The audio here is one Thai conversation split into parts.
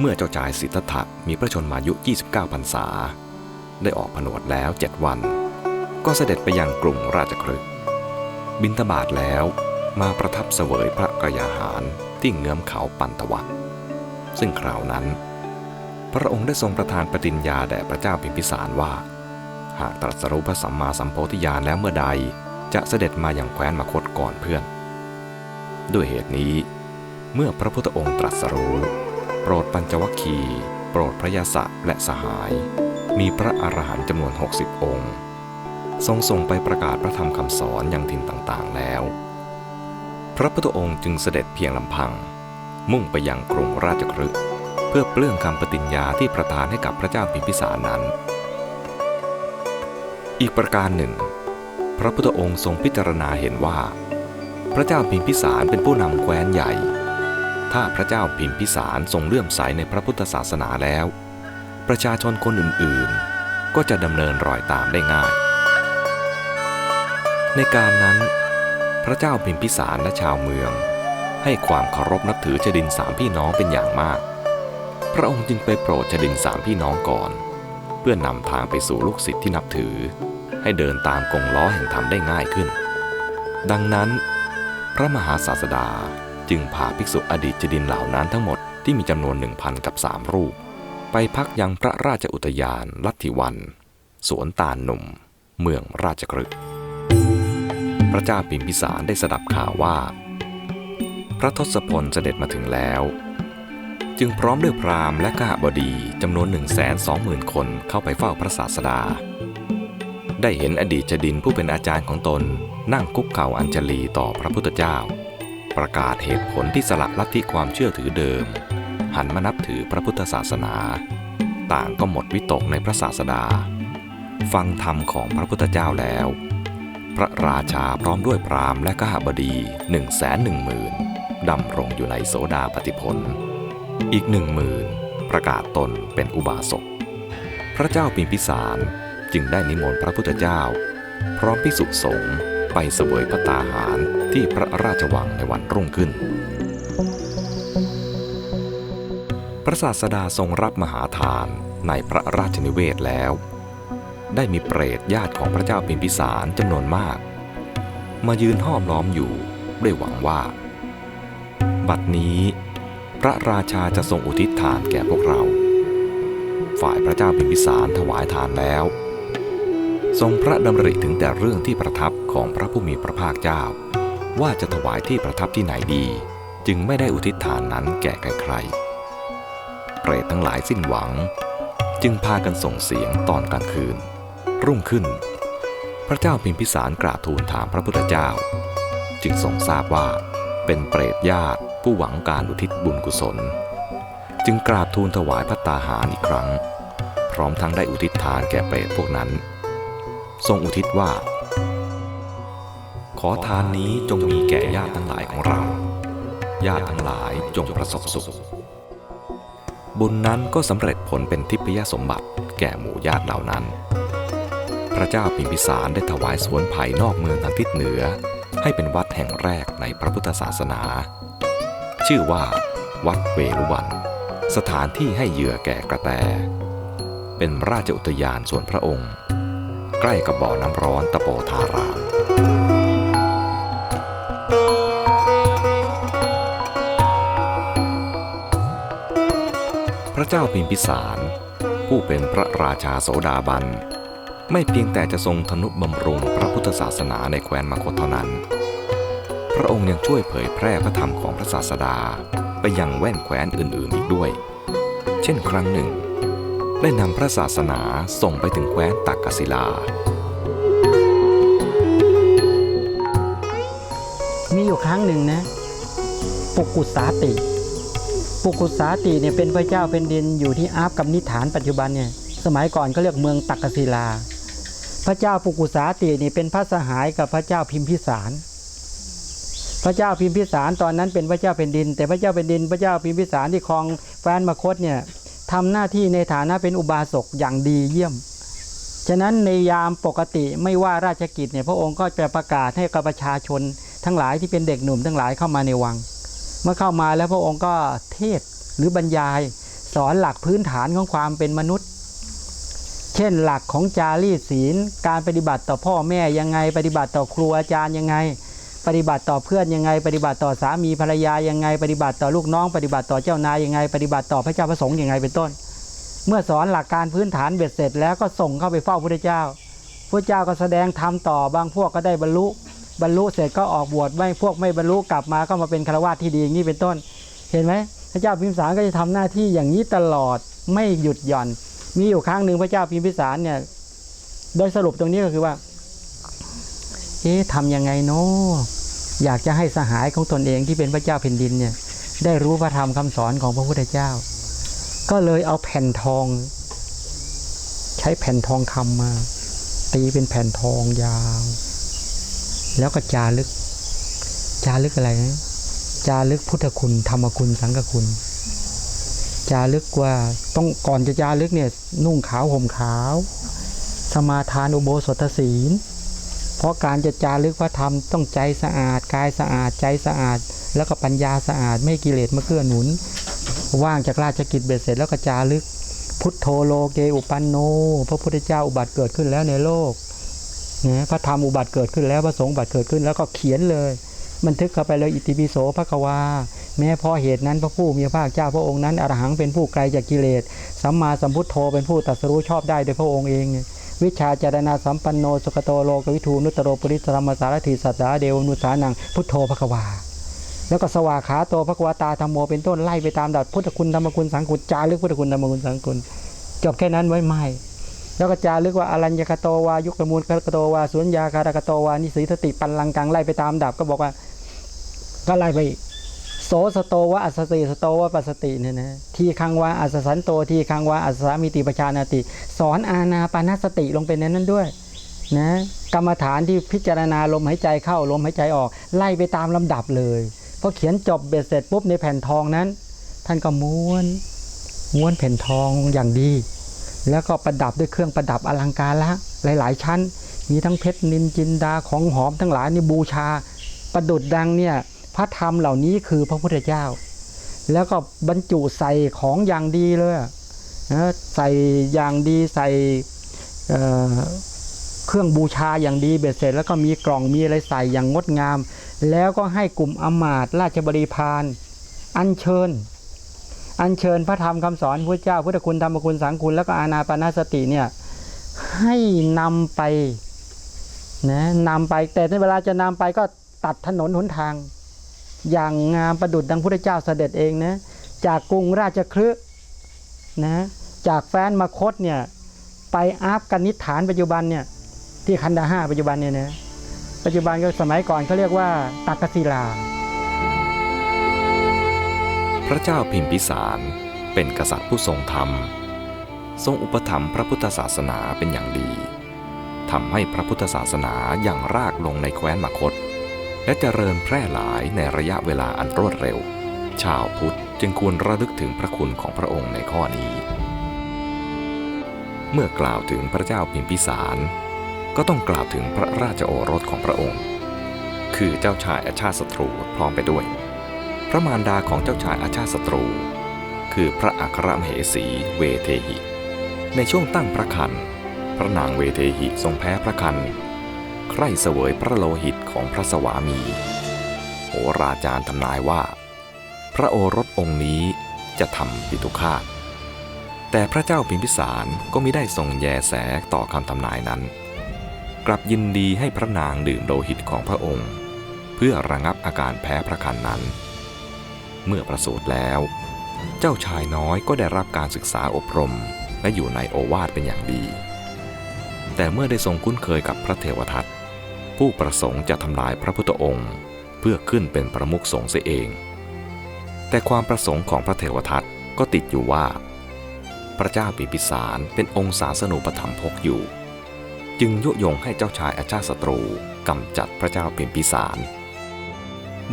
เมื่อเจ้าชายสิทธัตถะมีพระชนมายุ 29พรรษา ได้ออกผนวดแล้วเจ็ดวัน ก็เสด็จไปยังกรุงราชคฤห์บินทบาทแล้วมาประทับเสวยพระกยาหารที่เงื้อมเขาปันตวะซึ่งคราวนั้น พระองค์ได้ทรงประทานปฏิญญาแด่พระเจ้าพิมพิสารว่า หากตรัสรู้พระสัมมาสัมโพธิญาณแล้วเมื่อใดจะเสด็จมาอย่างแคว้นมคตก่อนเพื่อน ด้วยเหตุนี้ เมื่อพระพุทธองค์ตรัสรู้ รดปัญจวัคคีย์โปรดพระยาศะและสหาย มีพระอรหันต์จำนวน 60 องค์ ทรงส่งไปประกาศพระธรรมคำสอนยังถิ่นต่างๆแล้ว พระพุทธองค์จึงเสด็จเพียงลำพัง มุ่งไปยังกรุงราชคฤห์เพื่อเปลื้องคำปฏิญญาที่ประทานให้กับพระเจ้าพิมพิสารนั้น อีกประการหนึ่ง พระพุทธองค์ทรงพิจารณาเห็นว่า พระเจ้าพิมพิสารเป็นผู้นำแคว้นใหญ่ ถ้าพระเจ้าพิมพิสารทรงเลื่อมใสในพระพุทธศาสนาแล้ว ประชาชนคนอื่นๆ ก็จะดำเนินรอยตามได้ง่าย ในการนั้น พระเจ้าพิมพิสารและชาวเมือง ให้ความเคารพนับถือชดินสามพี่น้องเป็นอย่างมาก พระองค์จึงไปโปรดชดินสามพี่น้องก่อน เพื่อนำทางไปสู่ลูกศิษย์ที่นับถือ ให้เดินตามกงล้อแห่งธรรมได้ง่ายขึ้น ดังนั้น พระมหาศาสดา จึงพาภิกษุอดีตจดินเหล่านั้นทั้งหมดที่มีจำนวนหนึ่งพันกับสามรูป ไปพักยังพระราชอุทยาน ลัทธิวัน สวนตาลหนุ่ม เมืองราชกฤห์พระเจ้าพิมพิสารได้สดับข่าวว่า พระทศพลเสด็จมาถึงแล้ว จึงพร้อมด้วยพราหมณ์และกหบดีจำนวน1 2 0 0 0 0 คนเข้าไปเฝ้าพระศาสดา ได้เห็นอดีตจดินผู้เป็นอาจารย์ของตนนั่งคุกเข่าอัญชลีต่อพระพุทธเจ้า ประกาศเหตุผลที่สละลัทธิความเชื่อถือเดิม หันมานับถือพระพุทธศาสนา ต่างก็หมดวิตกในพระศาสดา ฟังธรรมของพระพุทธเจ้าแล้ว พระราชาพร้อมด้วยพราหมณ์และกหบดีหนึ่งแสนหนึ่งหมื่นดำรงอยู่ในโสดาปฏิผลอีกหนึ่งหมื่นประกาศตนเป็นอุบาสก พระเจ้าปิมพิสารจึงได้นิมนต์พระพุทธเจ้า พร้อมภิกษุสงฆ์ ไปเสวยพระตาหารที่พระราชวังในวันรุ่งขึ้น พระศาสดาทรงรับมหาทานในพระราชนิเวศแล้ว ได้มีเปรตญาติของพระเจ้าพิมพิสารจำนวนมาก มายืนห้อมล้อมอยู่ด้วยหวังว่า บัดนี้พระราชาจะทรงอุทิศทานแก่พวกเรา ฝ่ายพระเจ้าพิมพิสารถวายทานแล้ว ทรงพระดำริถึงแต่เรื่องที่ประทับของพระผู้มีพระภาคเจ้า ว่าจะถวายที่ประทับที่ไหนดี จึงไม่ได้อุทิศทานนั้นแก่ใครๆเปรตทั้งหลายสิ้นหวัง จึงพากันส่งเสียงตอนกลางคืน รุ่งขึ้น พระเจ้าพิมพิสารกราบทูลถามพระพุทธเจ้า จึงทรงทราบว่าเป็นเปรตญาติผู้หวังการอุทิศบุญกุศล จึงกราบทูลถวายพระตาหารอีกครั้ง พร้อมทั้งได้อุทิศทานแก่เปรตพวกนั้น ทรงอุทิศว่า ขอทานนี้จงมีแก่ญาติทั้งหลายของเรา ญาติทั้งหลายจงประสบสุข บุญนั้นก็สำเร็จผลเป็นทิพยสมบัติแก่หมู่ญาติเหล่านั้น พระเจ้าพิมพิสารได้ถวายสวนไผ่นอกเมืองทางทิศเหนือ ให้เป็นวัดแห่งแรกในพระพุทธศาสนา ชื่อว่า วัดเวรุวัน สถานที่ให้เหยื่อแก่กระแต เป็นราชอุทยานส่วนพระองค์ ใกล้กับบ่อน้ำร้อนตะโปธารามพระเจ้าพิมพิสาร ผู้เป็นพระราชาโสดาบัน ไม่เพียงแต่จะทรงทนุบำรุงพระพุทธศาสนาในแคว้นมคธเท่านั้น พระองค์ยังช่วยเผยแพร่พระธรรมของพระศาสดาไปยังแว่นแคว้นอื่นๆอีกด้วย เช่นครั้งหนึ่ง ได้นำพระศาสนาส่งไปถึงแคว้นตักกศิลา มีอยู่ครั้งหนึ่งนะ ปุกุสาติ ปุกุสาติเนี่ยเป็นพระเจ้าเป็นดินอยู่ที่อาบกับนิฐานปัจจุบันเนี่ย สมัยก่อนเขาเรียกเมืองตักกศิลา พระเจ้าปุกุสาตินี่เป็นพระสหายกับพระเจ้าพิมพิสาร พระเจ้าพิมพิสารตอนนั้นเป็นพระเจ้าเป็นดิน แต่พระเจ้าเป็นดิน พระเจ้าพิมพิสารที่ครองแฟนมคตเนี่ย ทำหน้าที่ในฐานะเป็นอุบาสกอย่างดีเยี่ยม ฉะนั้นในยามปกติไม่ว่าราชกิจเนี่ยพระองค์ก็จะประกาศให้กับประชาชน ทั้งหลายที่เป็นเด็กหนุ่มทั้งหลายเข้ามาในวัง เมื่อเข้ามาแล้วพระองค์ก็เทศหรือบรรยาย สอนหลักพื้นฐานของความเป็นมนุษย์ เช่นหลักของจารีตศีล การปฏิบัติต่อพ่อแม่ยังไง ปฏิบัติต่อครูอาจารย์ยังไง ปฏิบัติต่อเพื่อนยังไง ปฏิบัติต่อสามีภรรยายังไง ปฏิบัติต่อลูกน้อง ปฏิบัติต่อเจ้านายยังไง ปฏิบัติต่อพระเจ้าพระสงฆ์ยังไงเป็นต้น เมื่อสอนหลักการพื้นฐานเบ็ดเสร็จแล้วก็ส่งเข้าไปเฝ้าพระเจ้าพระเจ้าก็แสดงธรรมต่อบางพวกก็ได้บรรลุ บรรลุเสร็จก็ออกบวชไม่พวกไม่บรรลุกลับมาก็มาเป็นฆราวาสที่ดีอย่างนี้เป็นต้น เห็นไหมพระเจ้าพิมพิสารก็จะทำหน้าที่อย่างนี้ตลอดไม่หยุดหย่อน มีอยู่ครั้งหนึ่งพระเจ้าพิมพิสารเนี่ยโดยสรุปตรงนี้ก็คือว่า เอ๊ะทำยังไงเนาะอยากจะให้สหายของตนเองที่เป็นพระเจ้าแผ่นดินเนี่ย ได้รู้พระธรรมคำสอนของพระพุทธเจ้า ก็เลยเอาแผ่นทอง ใช้แผ่นทองคำมา ตีเป็นแผ่นทองยาว แล้วก็จารึก จารึกอะไรนะจารึกพุทธคุณธรรมคุณสังฆคุณ จารึกว่าต้องก่อนจะจารึกเนี่ยนุ่งขาวห่มขาว สมาทานอุโบสถศีล เพราะการจะจารึกพระธรรมต้องใจสะอาดกายสะอาดใจสะอาด แล้วก็ปัญญาสะอาด ไม่กิเลสมาเกื้อหนุน ว่างจากราชกิจเบ็ดเสร็จแล้วก็จารึก พุทโธโลเกอุปันโน พระพุทธเจ้าอุบัติเกิดขึ้นแล้วในโลกนะพระธรรมอุบัติเกิดขึ้นแล้วพระสงฆ์อุบัติเกิดขึ้นแล้วก็เขียนเลย บันทึกเข้าไปเลยอิติปิโสพระกวา แม้พราะเหตุนั้นพระผู้มีพระเจ้าพระองค์นั้นอรหังเป็นผู้ไกลจากกิเลสสัมมาสัมพุทโธเป็นผู้ตรัสรู้ชอบได้โดยพระองค์เอง วิชาจารณาสัมปันโนสุขโตโลกวิทูนุตโรปุริสรมสารถิสัตตาเดวนุสานังพุทโธพระกวา แล้วก็สวากขาโตพระกวาตาธรรมโมเป็นต้นไล่ไปตามดับพุทธคุณธรรมคุณสังคุณจารึกพุทธคุณธรรมคุณสังคุณจบแค่นั้นไว้ไม่แล้วก็จารึกว่าอรัญญกโตวายุกมูลกโตวาสุญญาคารกโตวานิสีสติปันลังกังไล่ไปตามดับก็บอกว่าก็ไล่ไป โสสโตวะอัสสติสโตวะปัสสติเนี่ยนะทีคังวาอัสสันโตทีคังวาอัสสามิติปชานาติ สอนอาณาปานสติลงไปในนั้นด้วยนะกรรมฐานที่พิจารณาลมหายใจเข้าลมหายใจออก ไล่ไปตามลำดับเลยพอเขียนจบเบ็ดเสร็จปุ๊บในแผ่นทองนั้น ท่านก็ม้วนม้วนแผ่นทองอย่างดี แล้วก็ประดับด้วยเครื่องประดับอลังการละหลาย ๆ ชั้น มีทั้งเพชรนินจินดาของหอมทั้งหลายนี่บูชา ประดุดดังเนี่ย ระธรรมเหล่านี้คือพระพุทธเจ้า แล้วก็บรรจุใส่ของอย่างดีเลยนะใส่อย่างดีใส่เเครื่องบูชาอย่างดีเบ็ดเสร็จ แล้วก็มีกล่องมีอะไรใส่อย่างงดงาม แล้วก็ให้กลุ่มอมาตราชบริพารอัญเชิญ อัญเชิญพระธรรมคำสอนพระเจ้า พุทธคุณธรรมคุณสังคุณแล้วก็อานาปาสติเนี่ยให้นำไปนะนำไปแต่ในเวลาจะนำไปก็ตัดถนนหนทาง อย่างงามประดุดดังพุทธเจ้าเสด็จเองนะจากกรุงราชคฤห์นะจากแฟนมาคตเนี่ยไปอาฟกานิสถานปัจจุบันเนี่ยที่คันดาห้าปัจจุบันเนี่ยนะปัจจุบันก็สมัยก่อนเขาเรียกว่าตักกศิลา พระเจ้าพิมพิสารเป็นกษัตริย์ผู้ทรงธรรม ทรงอุปถัมภ์พระพุทธศาสนาเป็นอย่างดีทำให้พระพุทธศาสนาอย่างรากลงในแคว้นมคต และเจริญแพร่หลายในระยะเวลาอันรวดเร็ว ชาวพุทธจึงควรระลึกถึงพระคุณของพระองค์ในข้อนี้ เมื่อกล่าวถึงพระเจ้าพิมพิสาร ก็ต้องกล่าวถึงพระราชโอรสของพระองค์ คือเจ้าชายอาชาติศัตรูพร้อมไปด้วย พระมารดาของเจ้าชายอาชาติศัตรู คือพระอัครมเหสีเวเทหิ ในช่วงตั้งพระคันพระนางเวเทหิทรงแพ้พระคัน ใคร่เสวยพระโลหิตของพระสวามี โหราจารย์ทำนายว่า พระโอรสองค์นี้จะทำปิตุคาต แต่พระเจ้าพิมพิสารก็มิได้ทรงแยแสต่อคำทำนายนั้น กลับยินดีให้พระนางดื่มโลหิตของพระองค์ เพื่อระงับอาการแพ้พระคันนั้น เมื่อประสูติแล้ว เจ้าชายน้อยก็ได้รับการศึกษาอบรมและอยู่ในโอวาทเป็นอย่างดีแต่เมื่อได้ทรงคุ้นเคยกับพระเทวทัต ผู้ประสงค์จะทำลายพระพุทธองค์ เพื่อขึ้นเป็นประมุขสงฆ์เสียเอง แต่ความประสงค์ของพระเทวทัตก็ติดอยู่ว่า พระเจ้าปิพิสารเป็นองค์ศาสนูปธรรมภกอยู่ จึงยุยงให้เจ้าชายอาชาติศัตรูกำจัดพระเจ้าปิมพิสาร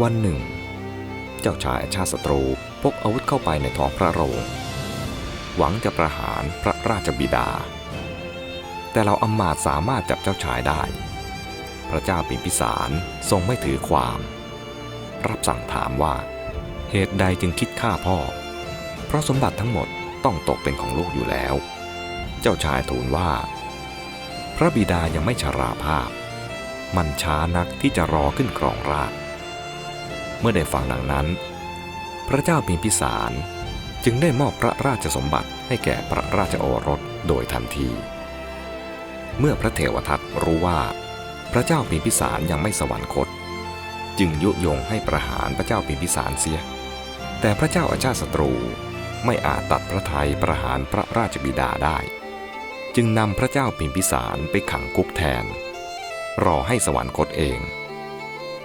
วันหนึ่ง เจ้าชายอาชาติศัตรูพกอาวุธเข้าไปในท้องพระโรง หวังจะประหารพระราชบิดา แต่เราอำมาตย์สามารถจับเจ้าชายได้ พระเจ้าปิมพิสารทรงไม่ถือความ รับสั่งถามว่า เหตุใดจึงคิดฆ่าพ่อ เพราะสมบัติทั้งหมดต้องตกเป็นของลูกอยู่แล้ว เจ้าชายทูลว่า พระบิดายังไม่ชราภาพ มันช้านักที่จะรอขึ้นครองราชเมื่อได้ฟังดังนั้น พระเจ้าพิมพิสารจึงได้มอบพระราชสมบัติให้แก่พระราชโอรสโดยทันที เมื่อพระเทวทัตรู้ว่า พระเจ้าพิมพิสารยังไม่สวรรคต จึงยุยงให้ประหารพระเจ้าพิมพิสารเสีย แต่พระเจ้าอาชาติศัตรูไม่อาจตัดพระทัยประหารพระราชบิดาได้ จึงนำพระเจ้าพิมพิสารไปขังคุกแทน รอให้สวรรคตเอง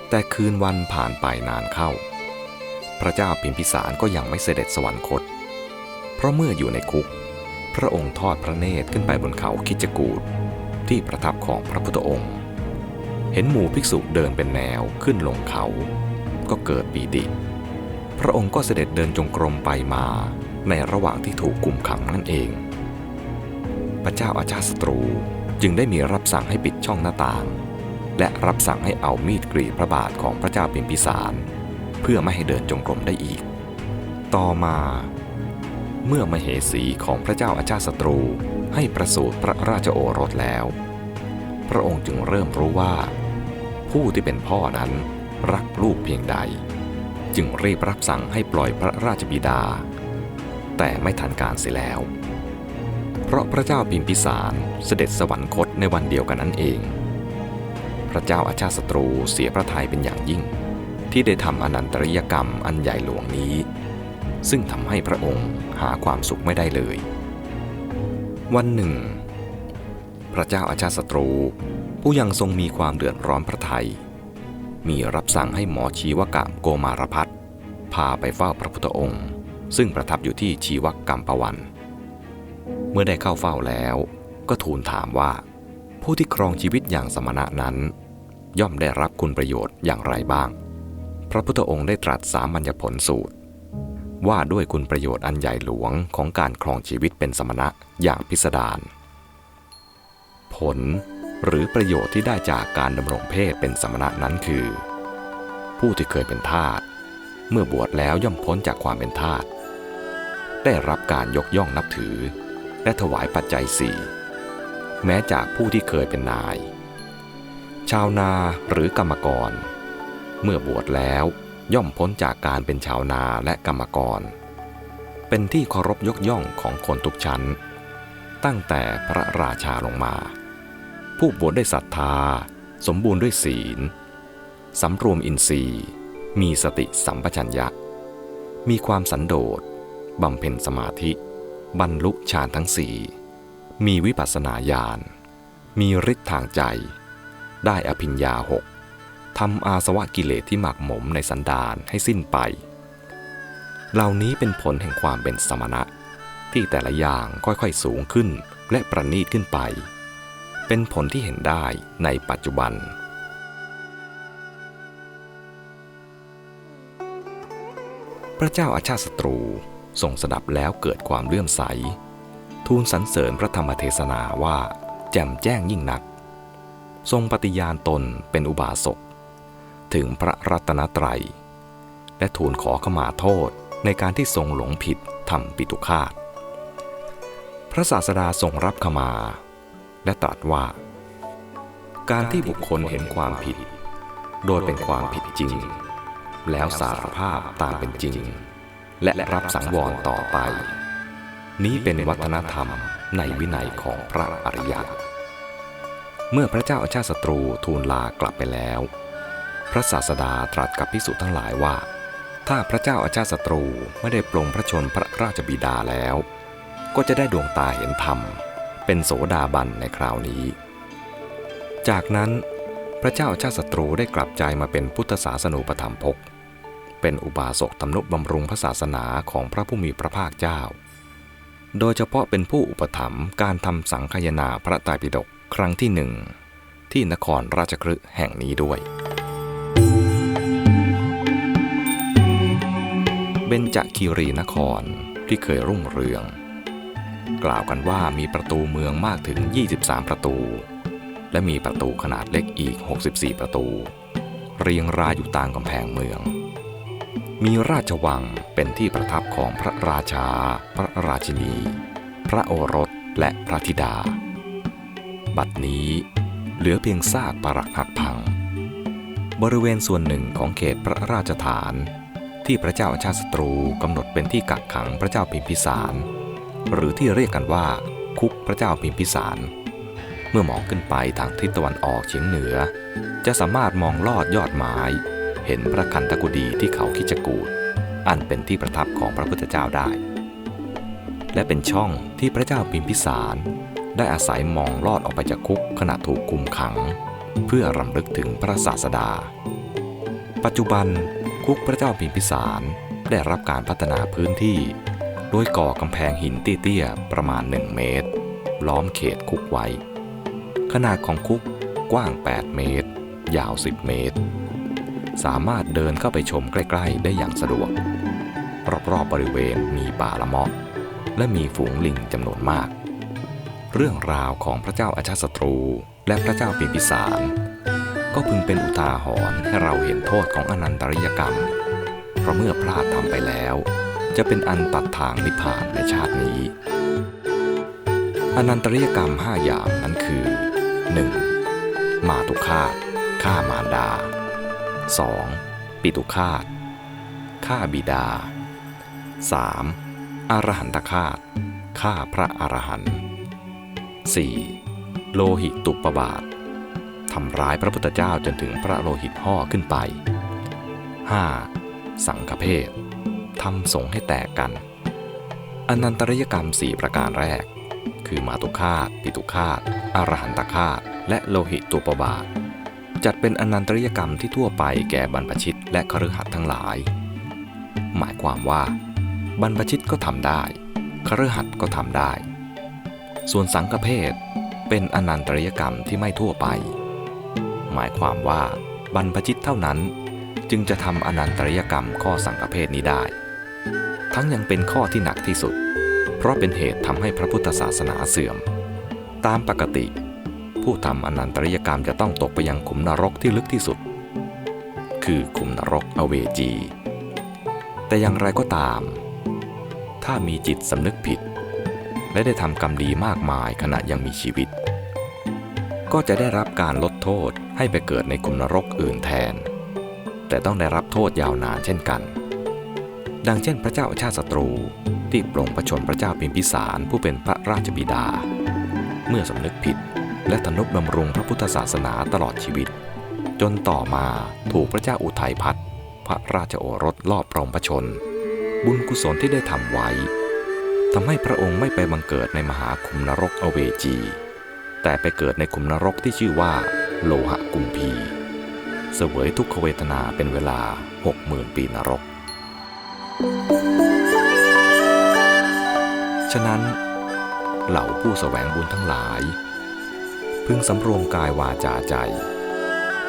แต่คืนวันผ่านไปนานเข้า พระเจ้าพิมพิสารก็ยังไม่เสด็จสวรรคต เพราะเมื่ออยู่ในคุก พระองค์ทอดพระเนตรขึ้นไปบนเขาคิจกูดที่ประทับของพระพุทธองค์ เห็นหมู่ภิกษุเดินเป็นแนวขึ้นลงเขา ก็เกิดปีติ พระองค์ก็เสด็จเดินจงกรมไปมาในระหว่างที่ถูกกุมขังนั่นเอง พระเจ้าอาชาศัตรูจึงได้มีรับสั่งให้ปิดช่องหน้าต่าง และรับสั่งให้เอามีดกรีดพระบาทของพระเจ้าพิมพิสาร เพื่อไม่ให้เดินจงกรมได้อีก ต่อมา เมื่อมเหสีของพระเจ้าอาชาศัตรูให้ประสูติพระราชโอรสแล้ว พระองค์จึงเริ่มรู้ว่า ผู้ที่เป็นพ่อนั้นรักลูกเพียงใด จึงรีบรับสั่งให้ปล่อยพระราชบิดา แต่ไม่ทันการเสียแล้ว เพราะพระเจ้าพิมพิสารเสด็จสวรรคตในวันเดียวกันนั้นเอง พระเจ้าอาชาศัตรูเสียพระทัยเป็นอย่างยิ่ง ที่ได้ทำอนันตริยกรรมอันใหญ่หลวงนี้ ซึ่งทำให้พระองค์หาความสุขไม่ได้เลย วันหนึ่ง พระเจ้าอาชาศัตรู ผู้ยังทรงมีความเดือดร้อนพระไทย มีรับสั่งให้หมอชีวกะโกมารพัฒน์พาไปเฝ้าพระพุทธองค์ ซึ่งประทับอยู่ที่ชีวกรรมปวัน เมื่อได้เข้าเฝ้าแล้วก็ทูลถามว่า ผู้ที่ครองชีวิตอย่างสมณะนั้น ย่อมได้รับคุณประโยชน์อย่างไรบ้าง พระพุทธองค์ได้ตรัสสามัญญผลสูตร ว่าด้วยคุณประโยชน์อันใหญ่หลวงของการครองชีวิตเป็นสมณะอย่างพิสดารผล หรือประโยชน์ที่ได้จากการดำรงเพศเป็นสมณะนั้นคือ ผู้ที่เคยเป็นทาสเมื่อบวชแล้วย่อมพ้นจากความเป็นทาสได้รับการยกย่องนับถือ และถวายปัจจัยสี่แม้จากผู้ที่เคยเป็นนาย ชาวนาหรือกรรมกร เมื่อบวชแล้วย่อมพ้นจากการเป็นชาวนาและกรรมกร เป็นที่เคารพยกย่องของคนทุกชั้น ตั้งแต่พระราชาลงมา ผู้บวชด้วยศรัทธา สมบูรณ์ด้วยศีลสำรวมอินทรีย์ มีสติสัมปชัญญะ มีความสันโดษบำเพ็ญสมาธิ บรรลุฌานทั้งสี่มีวิปัสสนาญาณ มีฤทธิ์ทางใจ ได้อภิญญาหกทำอาสวะกิเลสที่หมักหมมในสันดานให้สิ้นไป เหล่านี้เป็นผลแห่งความเป็นสมณะ ที่แต่ละอย่างค่อยๆสูงขึ้นและประณีตขึ้นไป เป็นผลที่เห็นได้ในปัจจุบัน พระเจ้าอาชาติศัตรูทรงสดับแล้วเกิดความเลื่อมใส ทูลสรรเสริญพระธรรมเทศนาว่า แจ่มแจ้งยิ่งนัก ทรงปฏิญาณตนเป็นอุบาสกถึงพระรัตนตรัย และทูลขอขมาโทษในการที่ทรงหลงผิดทำปิตุคาต พระศาสดาทรงรับขมา และตรัสว่า การที่บุคคลเห็นความผิด โดยเป็นความผิดจริง แล้วสารภาพตามเป็นจริง และรับสังวรต่อไป นี้เป็นวัฒนธรรมในวินัยของพระอริยะเมื่อพระเจ้าอาชาติศัตรูทูลลากลับไปแล้ว พระศาสดาตรัสกับภิกษุทั้งหลายว่า ถ้าพระเจ้าอาชาติศัตรูไม่ได้ปลงพระชนพระราชบิดาแล้ว ก็จะได้ดวงตาเห็นธรรม เป็นโสดาบันในคราวนี้ จากนั้นพระเจ้าชาติศัตรูได้กลับใจมาเป็นพุทธศาสนูปธรรมภกเป็นอุบาสกทำนุบำรุงพระศาสนาของพระผู้มีพระภาคเจ้า โดยเฉพาะเป็นผู้อุปถัมภ์การทำสังคายนาพระไตรปิฎกครั้งที่หนึ่งที่นครราชคฤห์แห่งนี้ด้วย เบญจคีรีนครที่เคยรุ่งเรือง กล่าวกันว่ามีประตูเมืองมากถึง 23 ประตู และมีประตูขนาดเล็กอีก 64 ประตู เรียงรายอยู่ตามกำแพงเมือง มีราชวังเป็นที่ประทับของพระราชา พระราชินี พระโอรสและพระธิดา บัดนี้เหลือเพียงซากปรักหักพัง บริเวณส่วนหนึ่งของเขตพระราชฐาน ที่พระเจ้าอาชาติศัตรูกำหนดเป็นที่กักขังพระเจ้าพิมพิสาร หรือที่เรียกกันว่า คุกพระเจ้าพิมพิสาร เมื่อมองขึ้นไปทางทิศตะวันออกเฉียงเหนือ จะสามารถมองลอดยอดไม้ เห็นพระคันธกุฎีที่เขาคิจกูดอันเป็นที่ประทับของพระพุทธเจ้าได้ และเป็นช่องที่พระเจ้าพิมพิสารได้อาศัยมองลอดออกไปจากคุกขณะถูกคุมขัง เพื่อรำลึกถึงพระศาสดา ปัจจุบันคุกพระเจ้าพิมพิสารได้รับการพัฒนาพื้นที่ โดยก่อกำแพงหินเตี้ยๆประมาณ 1 เมตร ล้อมเขตคุกไว้ ขนาดของคุกกว้าง 8 เมตร ยาว 10 เมตร สามารถเดินเข้าไปชมใกล้ ๆ ได้อย่างสะดวก รอบๆบริเวณมีป่าละเมาะ และมีฝูงลิงจำนวนมาก เรื่องราวของพระเจ้าอาชาศัตรูและพระเจ้าปิมพิสารก็พึงเป็นอุทาหรณ์ให้เราเห็นโทษของอนันตริยกรรม เพราะเมื่อพลาดทำไปแล้ว จะเป็นอันตัดทางนิพพานในชาตินี้ อนันตริยกรรม5อย่างนั้นคือ 1. มาตุคาตฆ่ามารดา 2. ปิตุคาตฆ่าบิดา 3. อรหันตคาตฆ่าพระอรหันต์ 4. โลหิตตุปบาททำร้ายพระพุทธเจ้าจนถึงพระโลหิตห่อขึ้นไป 5. สังฆเพศ ทำสงให้แตกกัน อนันตริยกรรม 4 ประการแรก คือมาตุคาตปิตุคาตอรหันตคาตและโลหิตตุปบาท จัดเป็นอนันตริยกรรมที่ทั่วไปแก่บรรพชิตและคฤหัสถ์ทั้งหลาย หมายความว่า บรรพชิตก็ทำได้คฤหัสถ์ก็ทำได้ ส่วนสังฆเพศเป็นอนันตริยกรรมที่ไม่ทั่วไป หมายความว่าบรรพชิตเท่านั้นจึงจะทำอนันตริยกรรมข้อสังฆเพศนี้ได้ ทั้งยังเป็นข้อที่หนักที่สุด เพราะเป็นเหตุทำให้พระพุทธศาสนาเสื่อม ตามปกติ ผู้ทำอนันตริยกรรมจะต้องตกไปยังขุมนรกที่ลึกที่สุด คือขุมนรกอเวจี แต่อย่างไรก็ตาม ถ้ามีจิตสำนึกผิด และได้ทำกรรมดีมากมายขณะยังมีชีวิต ก็จะได้รับการลดโทษให้ไปเกิดในขุมนรกอื่นแทน แต่ต้องได้รับโทษยาวนานเช่นกัน ดังเช่นพระเจ้าอาชาติศัตรูที่ปรงประชนพระเจ้าพิมพิสารผู้เป็นพระราชบิดา เมื่อสำนึกผิดและทนุบำรุงพระพุทธศาสนาตลอดชีวิต จนต่อมาถูกพระเจ้าอุทัยพัฒน์พระราชโอรสลอบปรงประชน บุญกุศลที่ได้ทำไว้ทำให้พระองค์ไม่ไปบังเกิดในมหาคุมนรกอเวจี แต่ไปเกิดในคุมนรกที่ชื่อว่า โลหะกุมพี เสวยทุกขเวทนาเป็นเวลา60,000ปีนรก ฉะนั้นเหล่าผู้แสวงบุญทั้งหลาย พึงสำรวมกายวาจาใจ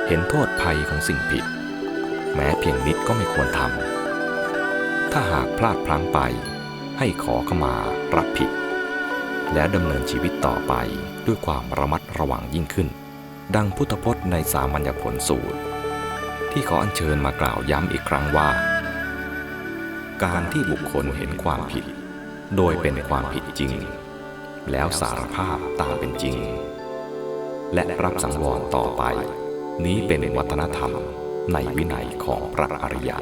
เห็นโทษภัยของสิ่งผิด แม้เพียงนิดก็ไม่ควรทำถ้าหากพลาดพลั้งไป ให้ขอขมารับผิด แล้วดำเนินชีวิตต่อไปด้วยความระมัดระวังยิ่งขึ้น ดังพุทธพจน์ในสามัญญผลสูตร ที่ขออัญเชิญมากล่าวย้ำอีกครั้งว่า การที่บุคคลเห็นความผิด โดยเป็นความผิดจริง แล้วสารภาพตามเป็นจริง และรับสังวรต่อไป นี้เป็นวัฒนธรรมในวินัยของพระอริยะ